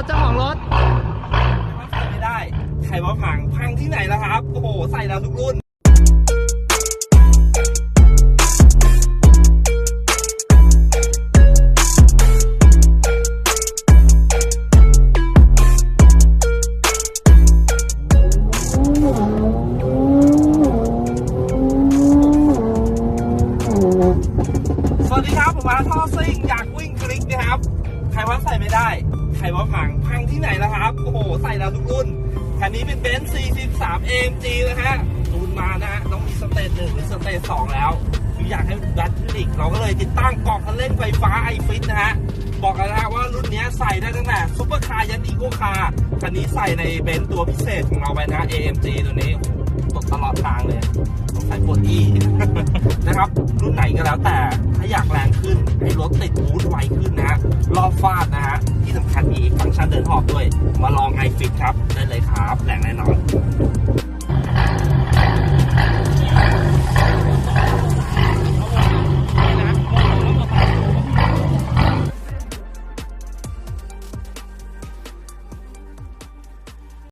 ถเจ้าของรถใส่ไม่ได้ใครว่าพังพังที่ไหนล่ะครับ โอ้โห ใส่แล้วทุกรุ่นสวัสดีครับ ผมมาท่อซิ่งอยากวิ่งคลิกนะครับ ใครว่าใส่ไม่ได้ รว่าพัง พังที่ไหนล่ะครับ โอ้โห ใส่แล้วทุกรุ่น คันนี้เป็นเบนซ์ 43 AMG นะฮะจูนมานะฮะต้องมีสเตจหนึ่งหรือสเตจสองแล้วคืออยากให้แบตขึ้นอีกเราก็เลยติดตั้งกล่องคันเร่งไฟฟ้าไอฟิตนะฮะ บอกกันนะฮะว่ารุ่นนี้ใส่ได้ตั้งแต่ซุปเปอร์คาร์ยันอีโคคาร์คันนี้ใส่ในเบนซ์ตัวพิเศษของเราไปนะ AMG ตัวนี้ตกตลอดทางเลยใส่ปวดอีนะครับ รุ่นไหนก็แล้วแต่ถ้าอยากแรงขึ้นให้รถติดบูทไวขึ้นนะฮะรอบฟาดนะ เดินหอบด้วย มาลองไอฟิตครับได้เลยครับแหล่งแน่นอน